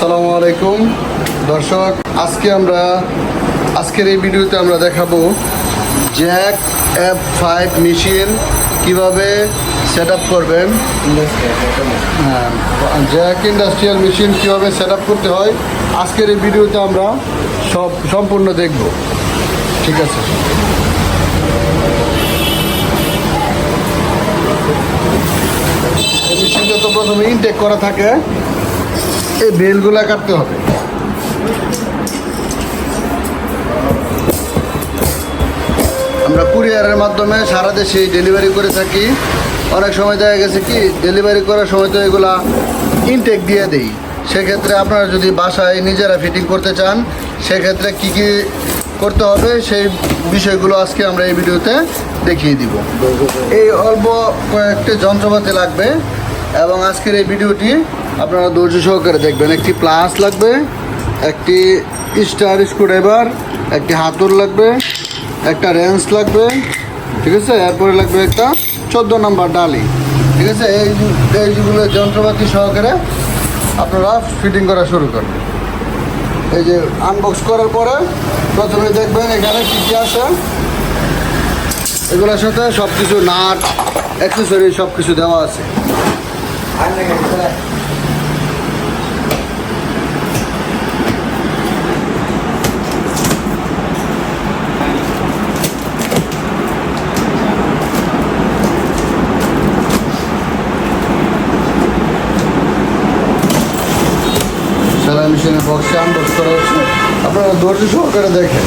আসসালামু আলাইকুম। দর্শক, আজকে আমরা, আজকের এই ভিডিওতে আমরা দেখাবো জ্যাক এফ ফাইভ মেশিন কীভাবে সেট আপ করবেন। হ্যাঁ জ্যাক ইন্ডাস্ট্রিয়াল মেশিন কীভাবে সেট আপ করতে হয়, আজকের এই ভিডিওতে আমরা সব, সম্পূর্ণ দেখব। ঠিক আছে? মেশিনটা তো প্রথমে ইনটেক করা থাকে। এই বেলগুলা কাটতে হবে। আমরা কুরিয়ারের মাধ্যমে সারা দেশে ডেলিভারি করে থাকি। অনেক সময় দেখা গেছে কি, ডেলিভারি করার সময় তো এগুলা ইনটেক দিয়ে দেই। সেক্ষেত্রে আপনারা যদি বাসায় নিজেরা ফিটিং করতে চান, সেক্ষেত্রে কি কি করতে হবে সেই বিষয়গুলো আজকে আমরা এই ভিডিওতে দেখিয়ে দিব। এই অল্প কয়েকটি যন্ত্রপাতি লাগবে এবং আজকের এই ভিডিওটি আপনারা ধৈর্য সহকারে দেখবেন, একটি প্লাস লাগবে, একটি স্টার স্ক্রুড্রাইভার, একটি হাতুর লাগবে, একটা রেঞ্চ লাগবে, ঠিক আছে? এরপরে লাগবে একটা চোদ্দ নম্বর ডালি, ঠিক আছে? এই এইগুলো যন্ত্রপাতি সহকারে আপনারা ফিটিং করা শুরু করবেন। এই যে আনবক্স করার পরে প্রথমে দেখবেন এখানে কী কী আছে। এগুলোর সাথে সব কিছু নাট অ্যাক্সেসরি সব কিছু দেওয়া আছে সেলাই মেশিনের বক্সে আনবক্স করা হচ্ছে আপনারা ধৈর্য সহকারে দেখেন।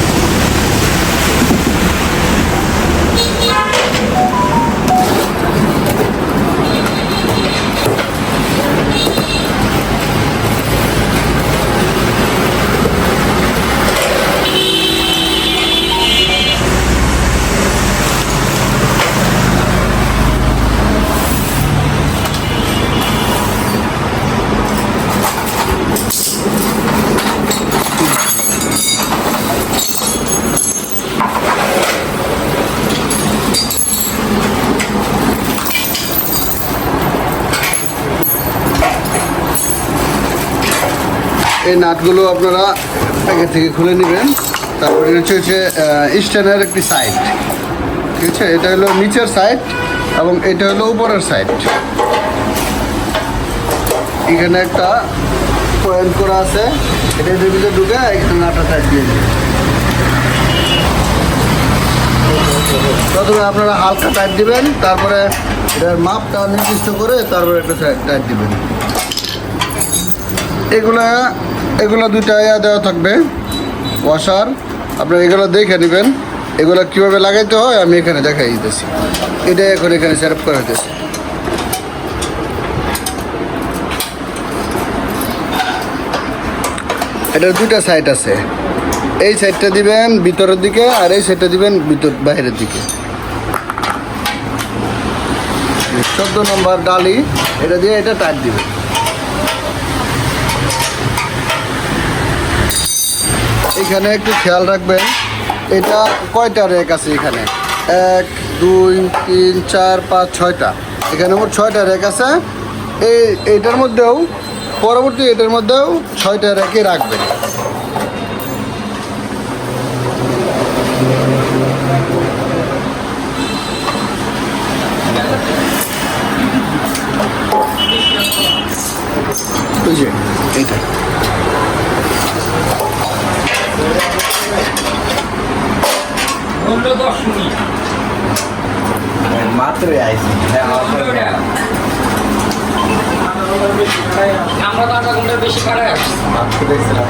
এই নাটগুলো আপনারা প্যাকেট থেকে খুলে নেবেন। তারপরে হচ্ছে হচ্ছে স্ট্যান্ডের একটি সাইড ঠিক আছে? এটা হলো নিচের সাইড এবং এটা হলো উপরের সাইড এখানে একটা পয়েন্ট করা আছে। এটা ভিতরে ঢুকে এখানে নাটা সাইড দিয়ে প্রথমে আপনারা হালকা টাইট দিবেন, তারপরে এটার মাপটা নির্দিষ্ট করে তারপরে একটা টাইট দিবেন। এগুলা এগুলো দুইটা ইয়া দেওয়া থাকবে। ওয়াশার আপনারা এগুলো দেখে নেবেন। এগুলো কীভাবে লাগাইতে হয় আমি এখানে দেখাই দিতেছি। এটা এখন এখানে সেট করা হইতেছে। এটার দুইটা সাইড আছে। এই সাইডটা দিবেন ভিতরের দিকে আর এই সাইডটা দিবেন ভিতর বাইরের দিকে। চোদ্দ নম্বর ডালি, এটা দিয়ে এটা টাইট দিবেন। এখানে একটু খেয়াল রাখবেন, এটা কয়টা র্যাক আছে এখানে? এক, দুই, তিন, চার, পাঁচ, ছয়টা। এখানে মোট ছয়টা র্যাক আছে। এই, এটার মধ্যেও, পরবর্তী এটার মধ্যেও ছয়টা র্যাকে রাখবেন। মূল্য দশ মিনিট। মাত্রই আইসি হ্যাঁ আমরা তো আধা ঘণ্টার বেশি কাটাই আসছি মাত্র দেখছিলাম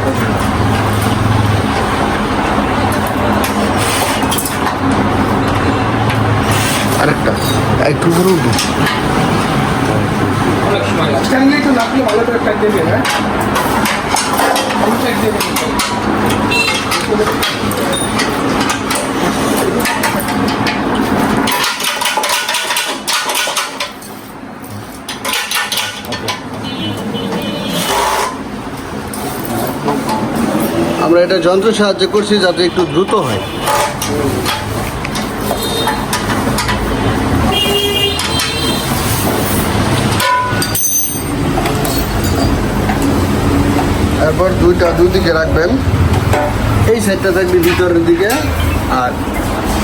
আরেকটা। একটু করে উঠবে। তো লাগলে ভালো করে টাইট দেবে হ্যাঁ? দেবে। আমরা এটা যন্ত্র সাহায্যে করছি যাতে একটু দ্রুত হয়। তারপর দুইটা দুই দিকে রাখবেন। এই সাইডটা থাকবে ভিতরের দিকে আর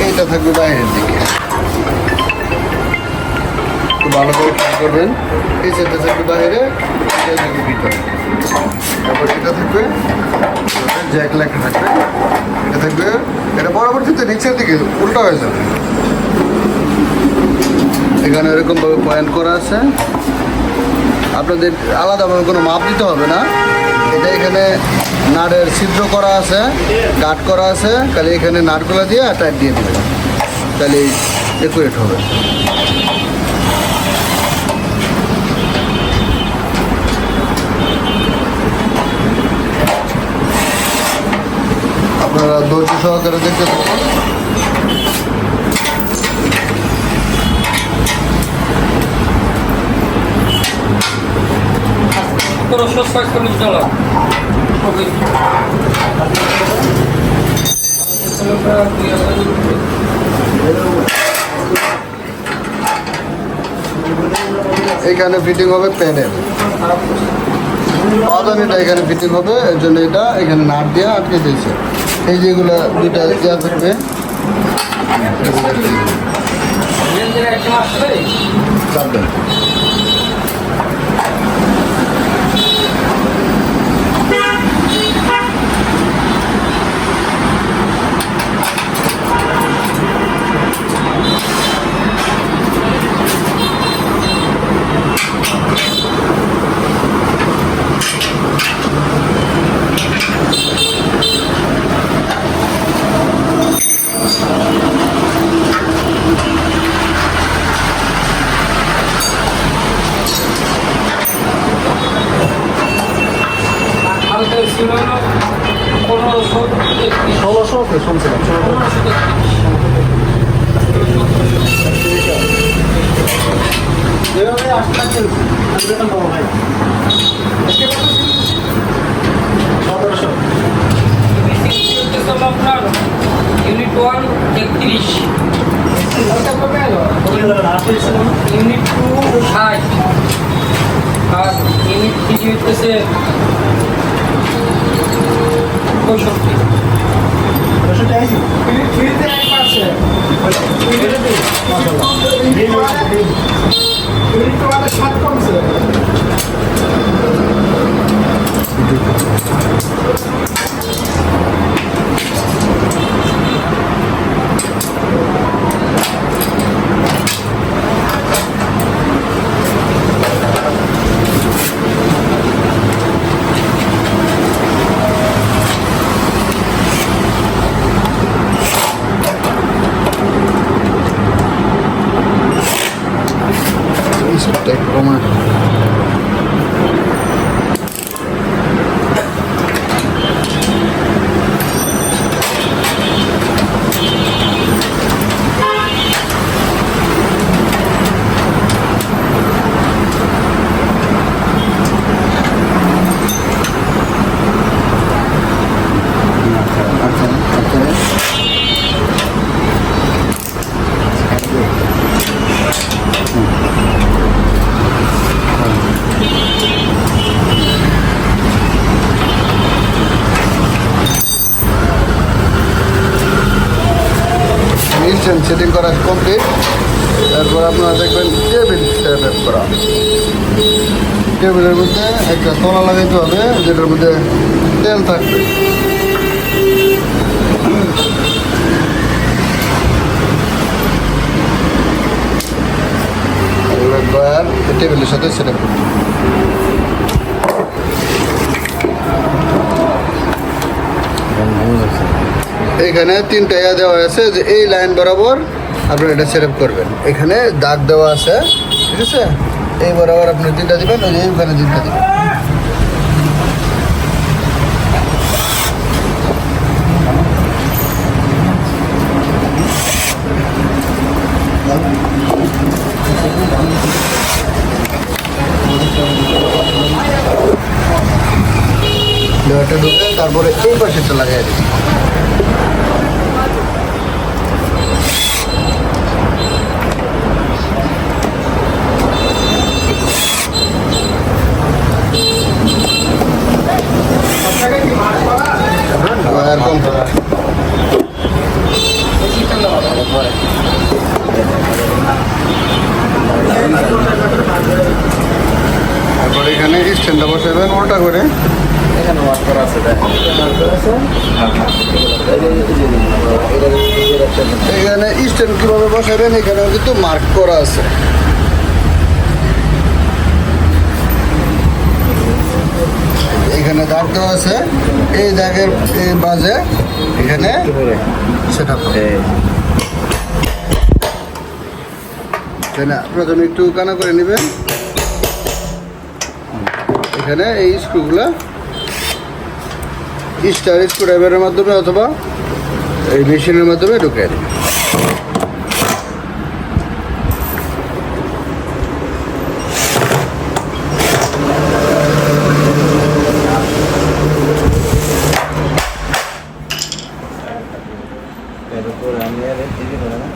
এইটা থাকবে বাইরের দিকে। ভালো করে খেয়াল করবেন। এই সাইডটা থাকবে বাইরে ভিতরে। তারপর এটা থাকবে জ্যাক লেখা থাকবে। এটা থাকবে, এটা পরবর্তীতে নিচের দিকে উল্টা হয়ে যাবে। এখানে এরকমভাবে পয়েন্ট করা আছে। আপনাদের আলাদাভাবে কোনো মাপ দিতে হবে না। এটা এখানে নাটের ছিদ্র করা আছে, কাট করা আছে। খালি এখানে নাটগুলো দিয়ে টাইট দিয়ে দেবেন। তাহলে একুরেট হবে আপনারা ধৈর্য সহকারে দেখতে থাকুন Хорошо, сколько не взяла. এখানে ফিটিং হবে প্যানেল পাদানিটা এখানে ফিটিং হবে এর জন্য এটা এখানে নাট দিয়ে আটকে দিয়েছে এই যেগুলো দুইটা দেওয়া থাকবে। চাপবেন একত্রিশ ইউনিট টু ষাট। আর ইউনিট থ্রি হচ্ছে পঁয়ষট্টি। সাত কমছে তারপর আপনারা দেখবেন টেবিল সেট করা। টেবিলের মধ্যে একটা তলা লাগাইতে হবে, যেটার মধ্যে তেল থাকবে। টেবিলের সাথে সেট করবে এখানে তিনটা ইয়া দেওয়া আছে যে এই লাইন বরাবর আপনার এটা সেট করবেন। এখানে দাগ দেওয়া আছে, ঠিক আছে? এই বরাবর আপনি তিনটা দিবেন, ওই এইখানে তিনটা দিবেন। ঢুকে তারপরে এই পাশেটা লাগাই দিচ্ছি তারপর এখানে স্ট্যান্ডটা বসাবেন উল্টা করে। এখানে স্ট্যান্ড কীভাবে বসাবেন এখানে কিন্তু মার্ক করা আছে। এখানে দেওয়া আছে, এই দাগের, এই বাজে, এখানে সেটা এখানে প্রথমে একটু কানা করে নেবেন। এখানে এই স্ক্রুগুলো স্টার স্ক্রুড্রাইভারের মাধ্যমে অথবা এই মেশিনের মাধ্যমে ঢুকে দেবেন এর উপর আমি আর এই দিকে ধরে না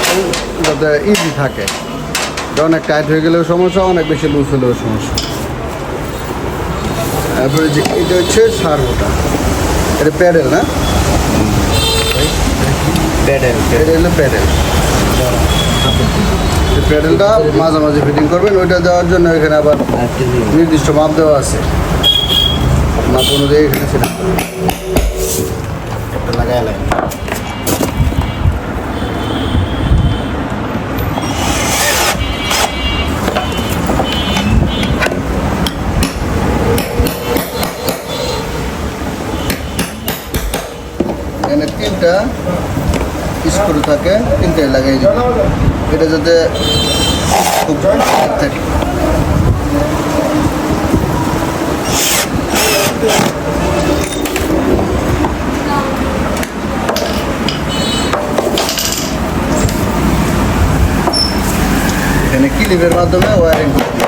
এখানে বাজে যাতে ইজি থাকে। অনেক টাইট হয়ে গেলেও সমস্যা অনেক বেশি লুজ হলেও সমস্যা। তারপরে যে এটা হচ্ছে সার্ভোটা এটা প্যাডেল না? প্যাডেল এটা হলো প্যাডেল। প্যাডেলটা মাঝে মাঝে ফিটিং করবেন ওইটা দেওয়ার জন্য এখানে আবার নির্দিষ্ট মাপ দেওয়া আছে। মাপ অনুযায়ী এখানে সেটা স্ক্রু থাকে তিনটাই লাগাই দেবেন এটা যাতে খুব থাকে। এখানে ক্লিপের মাধ্যমে ওয়ারিং করতে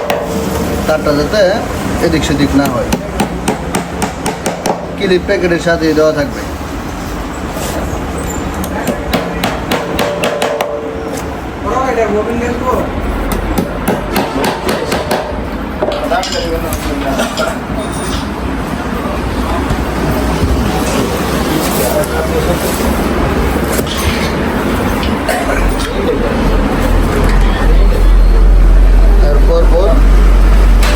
তারটা যাতে এদিক সেদিক না হয়। ক্লিপ প্যাকেটের সাথে দেওয়া থাকবে। তারপর পর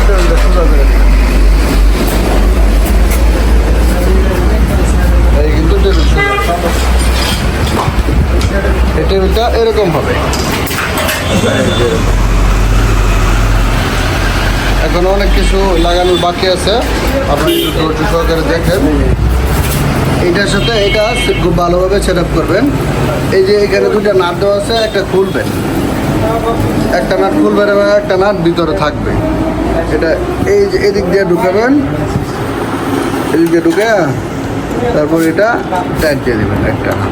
টেবিলটা সোজা করে কিন্তু। টেবিলটা এরকম হবে। এখন অনেক কিছু লাগানোর বাকি আছে। আপনি ধৈর্য সহকারে দেখেন। এইটার সাথে এটা খুব ভালোভাবে সেট আপ করবেন। এই যে এখানে দুটো নাট দেওয়া আছে, একটা খুলবেন। একটা নাট খুলবেন এবং একটা নাট ভিতরে থাকবে। এটা এই যে এদিক দিয়ে ঢুকাবেন। এদিক দিয়ে ঢুকে তারপর এটা টাইট দিয়ে দেবেন একটা নাট।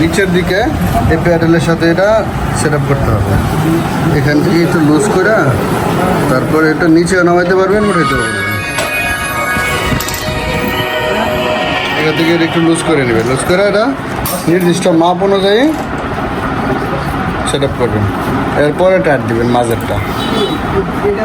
নিচের দিকে এই প্যাডেলের সাথে এটা সেট আপ করতে হবে। এখান থেকে একটু লুজ করে তারপরে এটা নিচে নামাইতে পারবেন, উঠাইতে পারবেন। এখান থেকে একটু লুজ করে নেবেন। লুজ করে এটা নির্দিষ্ট মাপ অনুযায়ী সেট আপ করবেন। এরপরে টাইট দিবেন মাঝেরটা। এটা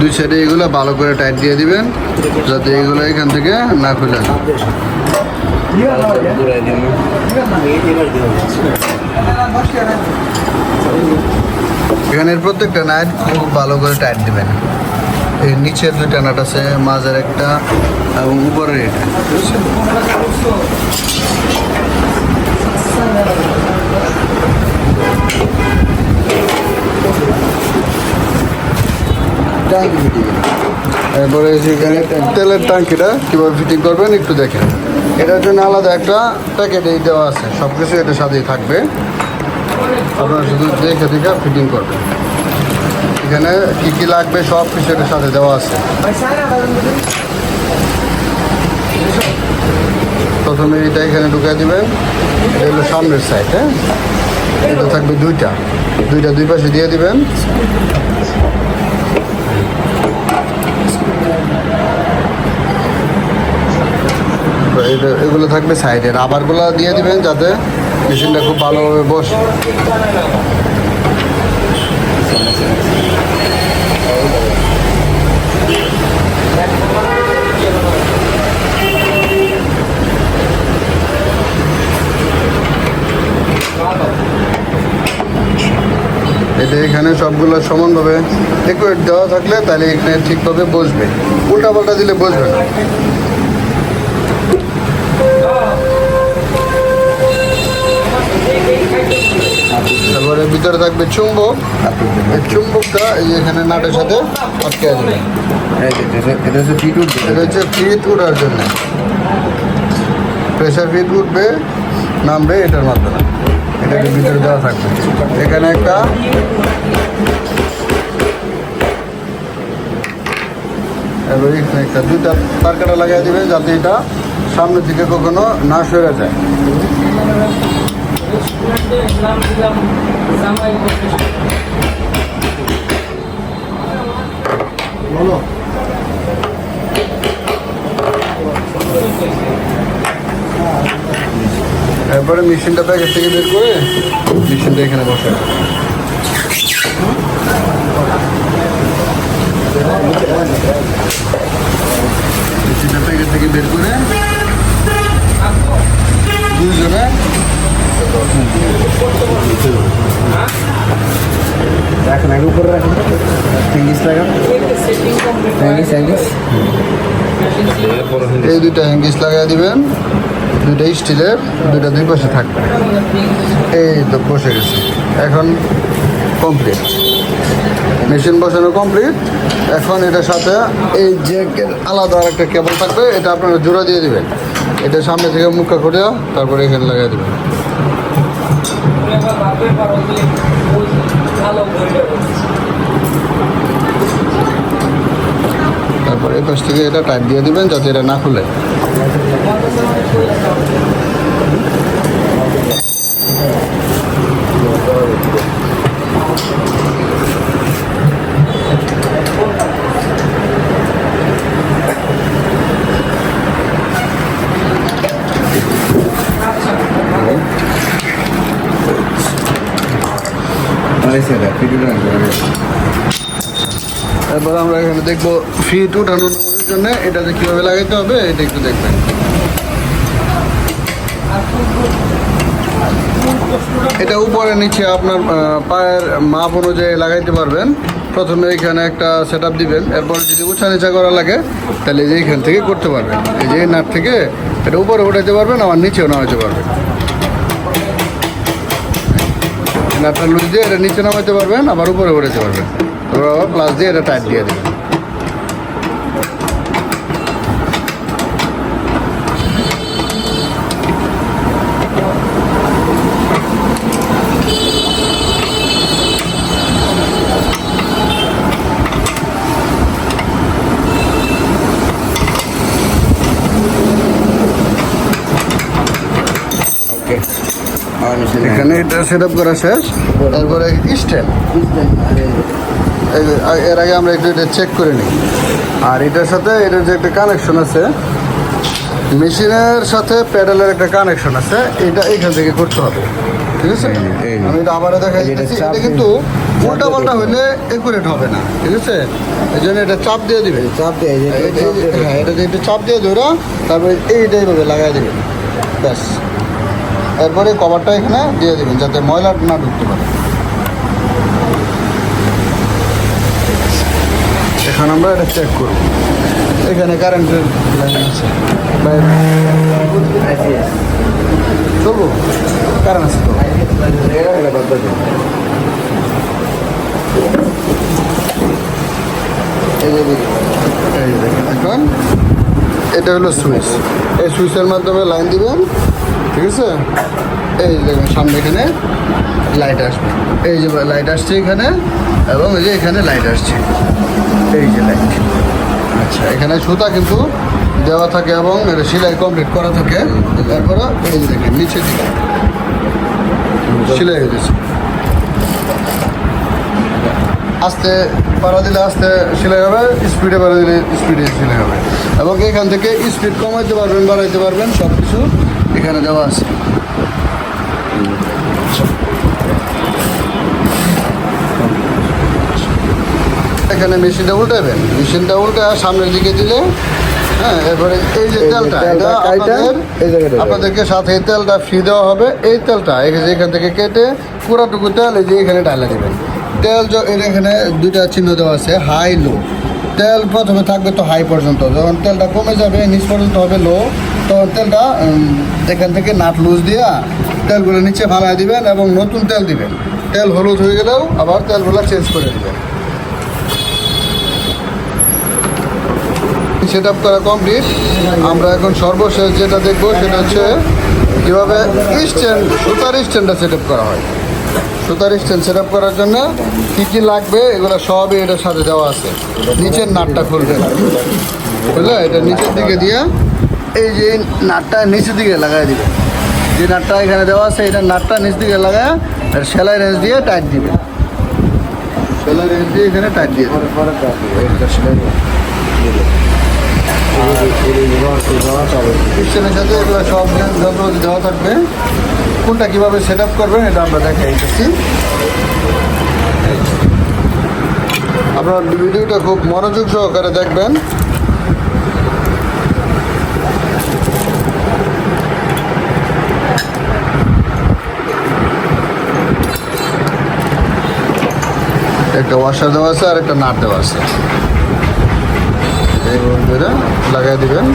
দুই সাইডে এগুলো ভালো করে টাইট দিয়ে দিবেন, যাতে এগুলো এখান থেকে না খুলে এখানের প্রত্যেকটা নাট খুব ভালো করে টাইট দিবেন। এই নিচের দুইটা নাট আছে, মাঝের একটা এবং উপরের এটা। এরপরে সেখানে তেলের ট্যাঙ্কিটা কীভাবে ফিটিং করবেন একটু দেখেন। এটার জন্য আলাদা একটা প্যাকেট এই দেওয়া আছে। সব কিছু এটার সাথেই থাকবে। আপনারা শুধু দেখে দেখে ফিটিং করবেন। এখানে কী কী লাগবে সব কিছু এটার সাথে দেওয়া আছে। প্রথমে এটা এখানে ঢুকিয়ে দিবেন। এটা সামনের সাইড হ্যাঁ? এটা থাকবে দুইটা। দুইটা দুই পাশে দিয়ে দিবেন। তো এগুলো থাকবে সাইডে। রাবারগুলো দিয়ে দিবেন যাতে মেশিনটা খুব ভালোভাবে বসে। এটা এখানে সবগুলো সমানভাবে লিকুইড দেওয়া থাকলে তাহলে এখানে ঠিকভাবে বসবে। উল্টা পাল্টা দিলে বসবে না। তারপরে ভিতরে থাকবে চুম্বক। এই চুম্বকটা এই এখানে নাটের সাথে আটকে যাবে এটা হচ্ছে ফিট উঠবে। এটা হচ্ছে ফিট উঠার জন্য। প্রেশার ফিট উঠবে নামবে এটার মাধ্যমে। এটাকে ভিতরে দেওয়া থাকবে। এখানে একটা একটা দুইটা তার কাটা লাগিয়ে দিবে যাতে এটা সামনের দিকে কখনো না সরে যায়। বলো এরপরে মেশিনটা প্যাকেট থেকে বের করে মেশিনটা এখানে বসে। মেশিনটা প্যাকেট থেকে বের করে দুইজনে রাখেন উপরে রাখেন ফিঙ্গিস এই দুইটা হ্যাঙ্গিস লাগাই দিবেন। দুইটা স্টিলের দুইটা দুই পাশে থাকবে। এই তো বসে গেছে। এখন কমপ্লিট মেশিন বসানো কমপ্লিট এখন এটার সাথে এই যে আলাদা আর একটা কেবল থাকবে, এটা আপনারা জোড়া দিয়ে দিবেন। এটা সামনে থেকে মুখা করে তারপরে এখানে লাগিয়ে দেবেন। তারপর এই থেকে এটা টাইট দিয়ে দিবেন যাতে এটা না খুলে। Thank টাকা তারপর আমরা এখানে দেখব ফিট উঠানো নামানোর জন্য এটাতে কীভাবে লাগাইতে হবে, এটা একটু দেখবেন। এটা উপরে নিচে আপনার পায়ের মাপ অনুযায়ী লাগাইতে পারবেন। প্রথমে এখানে একটা সেট আপ দিবেন, এরপর যদি উঁচা নিচা করা লাগে, তাহলে যে এখান থেকে করতে পারবেন। এই যে নাট থেকে এটা উপরে উঠাইতে পারবেন, আবার নিচেও নামাইতে পারবেন। নাটটা লুজ দিয়ে এটা নিচে নামাইতে পারবেন, আবার উপরে উঠাতে পারবেন। তারপর প্লাস দিয়ে এটা টাইট দিয়ে দেবেন। এখানে এটা সেট আপ করা শেষ। তারপরে স্ট্যান্ড এর আগে আমরা একটু এটা চেক করে নিই। আর এটার সাথে এটার যে একটা কানেকশন আছে মেশিনের সাথে প্যাডেলের একটা কানেকশন আছে এটা এখান থেকে করতে হবে। ঠিক আছে। আমি এটা আবারও দেখাই এটা কিন্তু উল্টা পাল্টা হইলে একুরেট হবে না। ঠিক আছে? এই জন্য এটা চাপ দিয়ে দিবে। চাপ দেয় হ্যাঁ এটা একটু চাপ দিয়ে ধরো তারপরে এইটা এইভাবে লাগাই দেবেন ব্যাস। এরপরে কভারটা এখানে দিয়ে দেবেন যাতে ময়লা না ঢুকতে পারে। এখন আমরা এটা চেক করব। এখানে কারেন্টের লাইন আছে। চলবো? কারেন্ট আছে তো। এখন এটা হলো সুইচ এই সুইচের মাধ্যমে লাইন দিবেন। ঠিক আছে? এই দেখুন, সামনে এখানে লাইট আসবে। এই যে লাইট আসছে এখানে, এবং এই যে এখানে লাইট আসছে। এই যে লাইট আচ্ছা এখানে সুতা কিন্তু দেওয়া থাকে এবং এটা সেলাই কমপ্লিট করা থাকে। তারপরে এই যে দেখেন, নিচে দিকে। সেলাই হয়ে গেছে। আস্তে পাড়া দিলে আস্তে সেলাই হবে স্পিডে পাড়া দিলে স্পিডে সেলাই হবে। এবং এখান থেকে স্পিড কমাইতে পারবেন, বাড়াইতে পারবেন সব কিছু এখানে দেওয়া আছে। এখানে মেশিনটা উল্টাবেন। মেশিনটা উল্টা সামনের দিকে দিলে হ্যাঁ এরপরে এই যে তেলটা এটা আপনাদের। আপনাদেরকে সাথে এই তেলটা ফ্রি দেওয়া হবে। এই তেলটা এখান থেকে কেটে পুরোটুকু তেল এই যে এখানে ডালা দেবেন। তেল এখানে দুইটা চিহ্ন দেওয়া আছে হাই লো তেল প্রথমে থাকবে তো হাই পর্যন্ত। যখন তেলটা কমে যাবে নিচ পর্যন্ত হবে লো তখন তেলটা এখান থেকে নাট লুজ দিয়া তেলগুলো নিচে ফালাই দিবেন এবং নতুন তেল দিবেন। তেল হলুদ হয়ে গেলেও আবার তেলগুলো চেঞ্জ করে দিবেন। সেট আপ করা কমপ্লিট আমরা এখন সর্বশেষ যেটা দেখব সেটা হচ্ছে কীভাবে স্ট্যান্ড সুতার স্ট্যান্ডটা সেট আপ করা হয়। সুতার স্ট্যান্ড সেট আপ করার জন্য কী কী লাগবে এগুলো সবই এটার সাথে দেওয়া আছে। নিচের নাটটা খুলবে বুঝলে? এটা নিচের দিকে দিয়ে এই যে নাটটা নিচের দিকে লাগাই দিবে। যে নাটটা এখানে দেওয়া আছে, এটা নাটটা নিচ দিকে লাগায় আর সেলাই রেঞ্জ দিয়ে টাইট দিবে। সেলাই রেঞ্জ দিয়ে এখানে টাইট দিয়ে সিস্টেমের সাথে এগুলো সব যন্ত্রপাতি দেওয়া থাকবে। কোনটা কীভাবে সেট আপ করবেন এটা আমরা দেখাই আপনারা ভিডিওটা খুব মনোযোগ সহকারে দেখবেন। একটা ওয়াশার দেওয়া আছে আর একটা নাট দেওয়া আছে। এই বন্ধুরা লাগাই দিবেন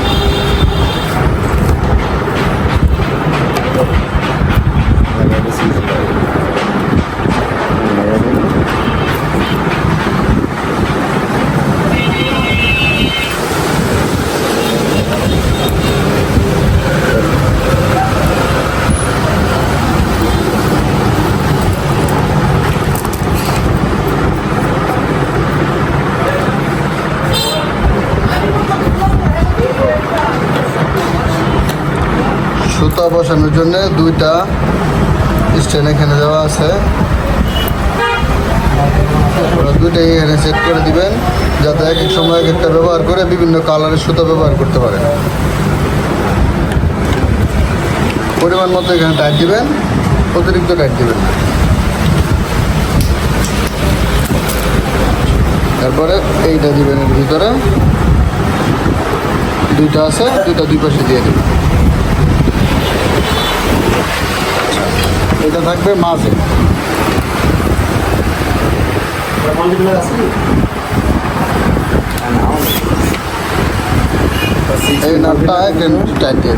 সুতা বসানোর জন্য দুইটা স্ট্যান্ড এখানে দেওয়া আছে। দুইটাই এখানে সেট করে দিবেন, যাতে এক এক সময় এক একটা ব্যবহার করে বিভিন্ন কালারের সুতা ব্যবহার করতে পারেন। পরিমাণ মতো এখানে টাইট দিবেন, অতিরিক্ত টাইট দিবেন তারপরে এইটা দিবেন ভিতরে। দুইটা আছে, দুইটা দুই পাশে দিয়ে দেবেন। এটা থাকবে মাঝে। এই নাটটা একদম টাইট দিয়ে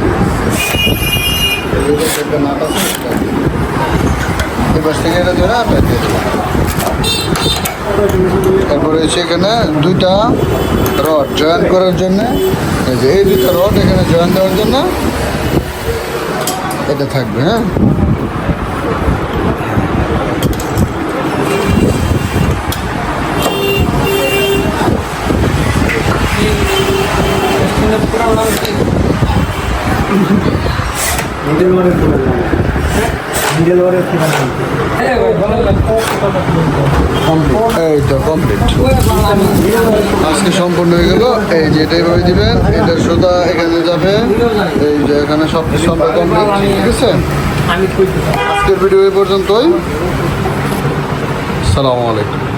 দিয়ে তারপরে সেখানে দুইটা রড জয়েন করার জন্য। এই দুইটা রড এখানে জয়েন দেওয়ার জন্য এটা থাকবে হ্যাঁ? এই তো কমপ্লিট আজকে সম্পূর্ণ হয়ে গেল। এই যে এটা এইভাবে দিবেন এটার সুতা এখানে যাবে। এই যে এখানে সব কিছু আমরা কমপ্লিট ঠিক আছে? আজকের ভিডিও এই পর্যন্তই। সালামু আলাইকুম।